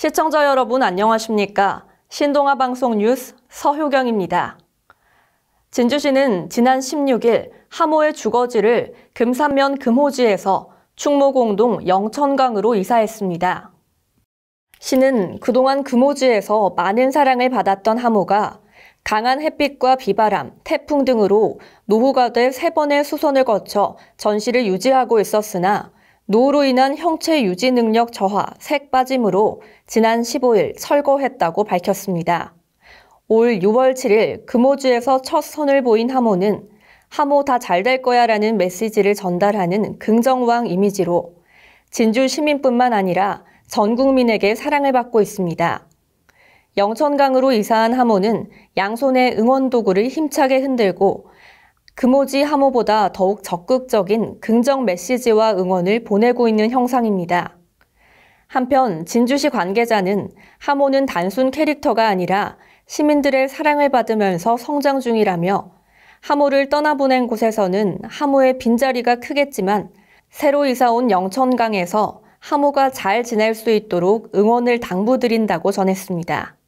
시청자 여러분 안녕하십니까? 신동아 방송 뉴스 서효경입니다. 진주시는 지난 16일 하모의 주거지를 금산면 금호지에서 충무공동 영천강으로 이사했습니다. 시는 그동안 금호지에서 많은 사랑을 받았던 하모가 강한 햇빛과 비바람, 태풍 등으로 노후가 돼세 번의 수선을 거쳐 전시를 유지하고 있었으나 노후로 인한 형체 유지 능력 저하, 색 빠짐으로 지난 15일 철거했다고 밝혔습니다. 올 6월 7일 금호주에서 첫 선을 보인 하모는 하모 다 잘 될 거야 라는 메시지를 전달하는 긍정왕 이미지로 진주 시민뿐만 아니라 전 국민에게 사랑을 받고 있습니다. 영천강으로 이사한 하모는 양손에 응원 도구를 힘차게 흔들고 금오지 하모보다 더욱 적극적인 긍정 메시지와 응원을 보내고 있는 형상입니다. 한편 진주시 관계자는 하모는 단순 캐릭터가 아니라 시민들의 사랑을 받으면서 성장 중이라며 하모를 떠나보낸 곳에서는 하모의 빈자리가 크겠지만 새로 이사 온 영천강에서 하모가 잘 지낼 수 있도록 응원을 당부드린다고 전했습니다.